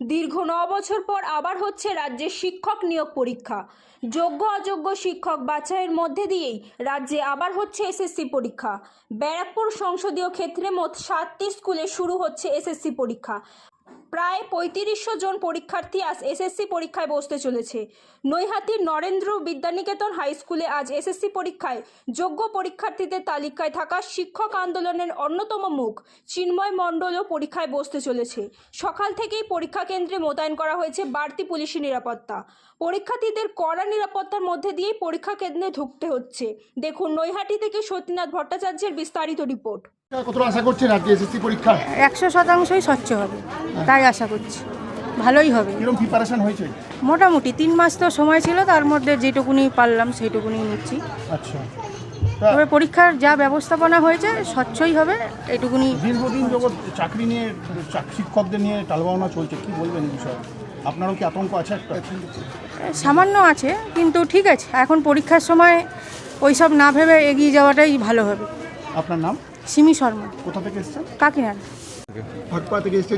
দীর্ঘ ন বছর পর আবার হচ্ছে রাজ্যে শিক্ষক নিয়োগ পরীক্ষা। যোগ্য অযোগ্য শিক্ষক বাছাইয়ের মধ্যে দিয়েই রাজ্যে আবার হচ্ছে এসএসসি পরীক্ষা। ব্যারাকপুর সংসদীয় ক্ষেত্রে মোট সাতটি স্কুলে শুরু হচ্ছে এসএসসি পরীক্ষা। প্রায় পঁয়ত্রিশশো জন পরীক্ষার্থী আজ এসএসসি পরীক্ষায় বসতে চলেছে। নৈহাটির নরেন্দ্র বিদ্যানিকেতন হাই স্কুলে আজ এসএসসি পরীক্ষায় যোগ্য পরীক্ষার্থীদের তালিকায় থাকা শিক্ষক আন্দোলনের অন্যতম মুখ চিন্ময় মণ্ডলও পরীক্ষায় বসতে চলেছে। সকাল থেকেই পরীক্ষা কেন্দ্রে মোতায়েন করা হয়েছে বাড়তি পুলিশি নিরাপত্তা। পরীক্ষার্থীদের কড়া নিরাপত্তার মধ্যে দিয়েই পরীক্ষা কেন্দ্রে ঢুকতে হচ্ছে। দেখুন, নৈহাটি থেকে সতীনাথ ভট্টাচার্যের বিস্তারিত রিপোর্ট। কতটা আশা করছেন আজকে এসএসসি পরীক্ষা? একশো শতাংশই স্বচ্ছ হবে তাই আশা করছি। ভালোই হবে। কীরকম প্রিপারেশন হয়েছে? মোটামুটি তিন মাস তো সময় ছিল তার মধ্যে যেটুকুনি পারলাম সেইটুকুনি নিচ্ছি। আচ্ছা। তবে পরীক্ষার যা ব্যবস্থাপনা হয়েছে স্বচ্ছই হবে এটুকুনি। দীর্ঘদিন জগৎ চাকরি নিয়ে শিক্ষকদের নিয়ে টালবাহনা চলছে কি বলবেন এই বিষয়ে? আপনারও কি আতঙ্ক আছে একটা? সামান্য আছে কিন্তু ঠিক আছে এখন পরীক্ষার সময় ওইসব না ভেবে এগিয়ে যাওয়াটাই ভালো হবে। আপনার নাম? সিমি শর্মা। কোথা থেকে এসেছেন? কাকিনাড়া। ভাটপা থেকে এসেছে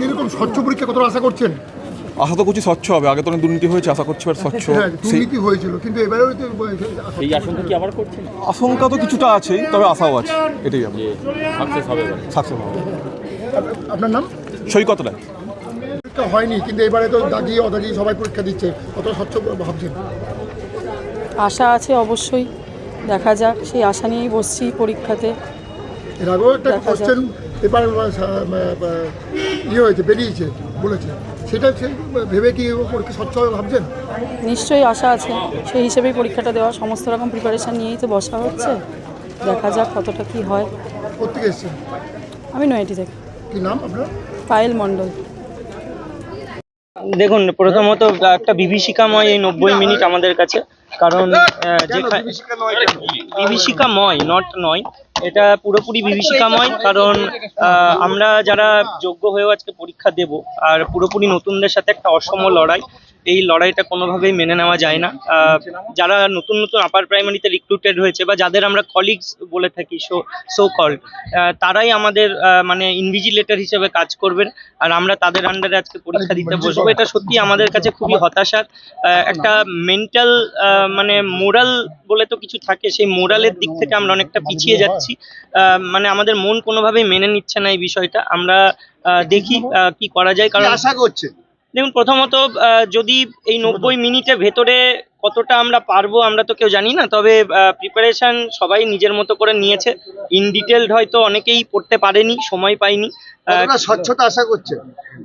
কীরকম স্বচ্ছ পরীক্ষা কতটা আশা করছেন? আশা তো করছি স্বচ্ছ হবে। আগে তো অনেক দুর্নীতি হয়েছে আশা করছি এবার স্বচ্ছ। হ্যাঁ সেই দুর্নীতি হয়েছিল কিন্তু এবারেও তো এই আশঙ্কা কি আবার করছেন? আশঙ্কা তো কিছুটা আছেই তবে আশাও আছে। এটাই আমি। সাকসেস হবে সাকসেস হবে। আপনার নাম? সৈকত রায়। পরীক্ষা হয়নি কিন্তু এবারে তো দাগি অদাগি সবাই পরীক্ষা দিচ্ছে। কত স্বচ্ছ ভাবছেন? আশা আছে অবশ্যই। দেখা যাক সেই আশা নিয়েই বসছি পরীক্ষাতে। এর আগেও একটা দেখা যাক। কোশ্চেন পেপার ইয়ে হয়েছে বেরিয়েছে বলেছে। সেটা সে- ভেবে কি পরীক্ষা স্বচ্ছ ভাবছেন? নিশ্চয়ই আশা আছে। সেই হিসেবেই পরীক্ষাটা দেওয়া সমস্ত রকম প্রিপারেশান নিয়েই তো বসা হচ্ছে। দেখা যাক কতটা কি হয়। কোথেকে এসছেন? আমি নয়টি থেকে। কি নাম আপনার? পায়েল মণ্ডল। দেখুন, প্রথমত একটা বিভীষিকাময় এই নব্বই মিনিট আমাদের কাছে, কারণ বিভীষিকাময় নট নয়। এটা পুরোপুরি বিভীষিকাময়, কারণ আমরা যারা যোগ্য হয়েও আজকে পরীক্ষা দেব, আর পুরোপুরি নতুনদের সাথে একটা অসম লড়াই এই লড়াইটা কোনোভাবেই মেনে নেওয়া যায় না। যারা নতুন নতুন আপার প্রাইমারিতে রিক্রুটেড হয়েছে বা যাদের আমরা কলিগস বলে থাকি সো সো কল তারাই আমাদের মানে ইনভিজিলেটর হিসেবে কাজ করবেন। আর আমরা তাদের আন্ডারে আজকে পরীক্ষা দিতে বসবো। এটা সত্যি আমাদের কাছে খুবই হতাশার একটা মেন্টাল মানে মোরাল বলে তো কিছু থাকে, সেই মোরালের দিক থেকে আমরা অনেকটা পিছিয়ে যাচ্ছি। মানে আমাদের মন কোনোভাবেই মেনে নিচ্ছে না এই বিষয়টা। আমরা দেখি কি করা যায়। কারণ আশা করছে। দেখুন প্রথমত যদি এই নব্বই মিনিটের ভেতরে কতটা আমরা পারব আমরা তো কেউ জানি না তবে প্রিপারেশন সবাই নিজের মতো করে নিয়েছে। ইন ডিটেলড হয়তো অনেকেই পড়তে পারেনি সময় পায়নি। স্বচ্ছতা আশা করছে?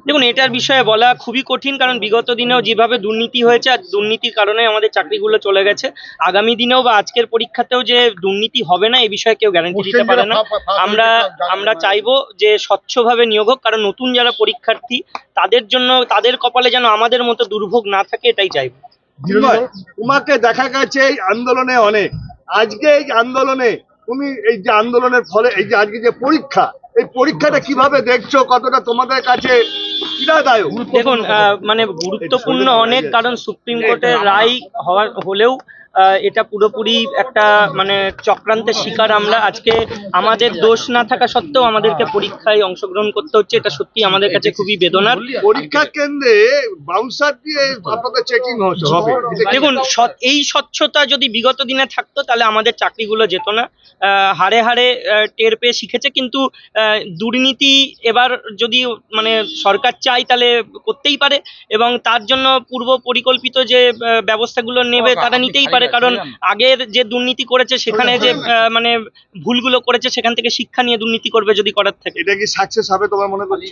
দেখুন এটার বিষয়ে বলা খুবই কঠিন কারণ বিগত দিনেও যেভাবে দুর্নীতি হয়েছে আর দুর্নীতির কারণে আমাদের চাকরিগুলো চলে গেছে আগামী দিনেও বা আজকের পরীক্ষাতেও যে দুর্নীতি হবে না এ বিষয়ে কেউ গ্যারান্টি দিতে পারে না। আমরা আমরা চাইব যে স্বচ্ছভাবে নিয়োগ হোক কারণ নতুন যারা পরীক্ষার্থী তাদের জন্য তাদের কপালে যেন আমাদের মতো দুর্ভোগ না থাকে এটাই চাইব। তোমাকে দেখা গেছে এই আন্দোলনে অনেক। আজকে এই আন্দোলনে তুমি এই যে আন্দোলনের ফলে এই যে আজকে যে পরীক্ষা এই পরীক্ষাটা কীভাবে দেখছ কতটা তোমাদের কাছে দেখুন আহ, মানে গুরুত্বপূর্ণ অনেক কারণ সুপ্রিম কোর্টের রায় হওয়ার হলেও এটা পুরোপুরি একটা মানে চক্রান্তের শিকার আমরা। আজকে আমাদের দোষ না থাকা সত্ত্বেও আমাদেরকে পরীক্ষায় অংশগ্রহণ করতে হচ্ছে এটা সত্যি আমাদের কাছে খুবই বেদনার। পরীক্ষা কেন্দ্রে বাউন্সার দিয়ে আপনাদের চেকিং হবে। দেখুন এই স্বচ্ছতা যদি বিগত দিনে থাকতো তাহলে আমাদের চাকরিগুলো যেত না। হারে হাড়ে টের পেয়ে শিখেছে কিন্তু দুর্নীতি এবার যদি মানে সরকার চায় তাহলে করতেই পারে। এবং তার জন্য পূর্ব পরিকল্পিত যে ব্যবস্থাগুলো নেবে তারা নিতেই পারে। কারণ আগের যে দুর্নীতি করেছে সেখানে যে মানে ভুলগুলো করেছে সেখান থেকে শিক্ষা নিয়ে দুর্নীতি করবে যদি করার থাকে। এটা কি সাকসেস হবে তোমার মনে করছ?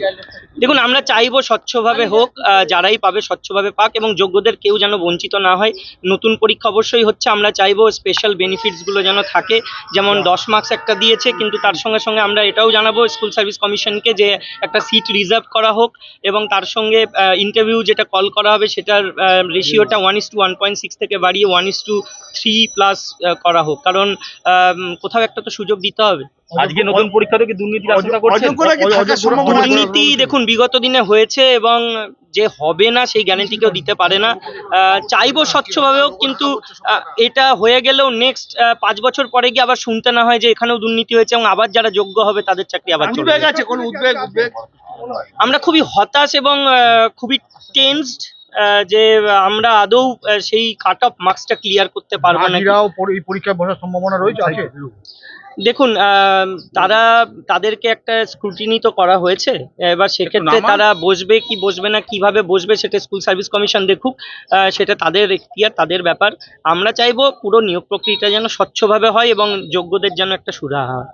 দেখুন আমরা চাইব স্বচ্ছভাবে হোক যারাই পাবে স্বচ্ছভাবে পাক এবং যোগ্যদের কেউ যেন বঞ্চিত না হয়। নতুন পরীক্ষা অবশ্যই হচ্ছে আমরা চাইব স্পেশাল বেনিফিটসগুলো যেন থাকে। যেমন দশ মার্কস একটা দিয়েছে কিন্তু তার সঙ্গে সঙ্গে আমরা এটাও জানাব স্কুল সার্ভিস কমিশনকে যে একটা সিট রিজার্ভ করা হোক এবং তার সঙ্গে ইন্টারভিউ যেটা কল করা হবে সেটার রেশিওটা one is two one point six থেকে বাড়িয়ে one is two three plus করা হোক। কারণ কোথাও একটা তো সুযোগ দিতে হবে। আজকে নতুন পরীক্ষাতে কি আশঙ্কা করছেন? আছে? দুর্নীতি দেখুন বিগত দিনে হয়েছে এবং যে হবে না সেই গ্যারান্টি কেউ দিতে পারে না। আহ, চাইব স্বচ্ছভাবেও কিন্তু আহ, এটা হয়ে গেলেও নেক্সট পাঁচ বছর পরে গিয়ে আবার শুনতে না হয় যে এখানেও দুর্নীতি হয়েছে এবং আবার যারা যোগ্য হবে তাদের চাকরি আবার চলে আমরা খুবই হতাশ এবং আহ, খুবই টেন্সড যে আমরা আদৌ সেই কাট অফ মার্কসটা ক্লিয়ার করতে পারব না এই পরীক্ষায় বসার সম্ভাবনা রয়েছে আছে দেখুন আহ, তারা তাদেরকে একটা স্ক্রুটিনি তো করা হয়েছে। এবার সেক্ষেত্রে তারা বসবে কি বসবে না কীভাবে বসবে সেটা স্কুল সার্ভিস কমিশন দেখুক। আহ, সেটা তাদের এখতিয়ার তাদের ব্যাপার। আমরা চাইব পুরো নিয়োগ প্রক্রিয়াটা যেন স্বচ্ছভাবে হয় এবং যোগ্যদের যেন একটা সুরাহা হয়।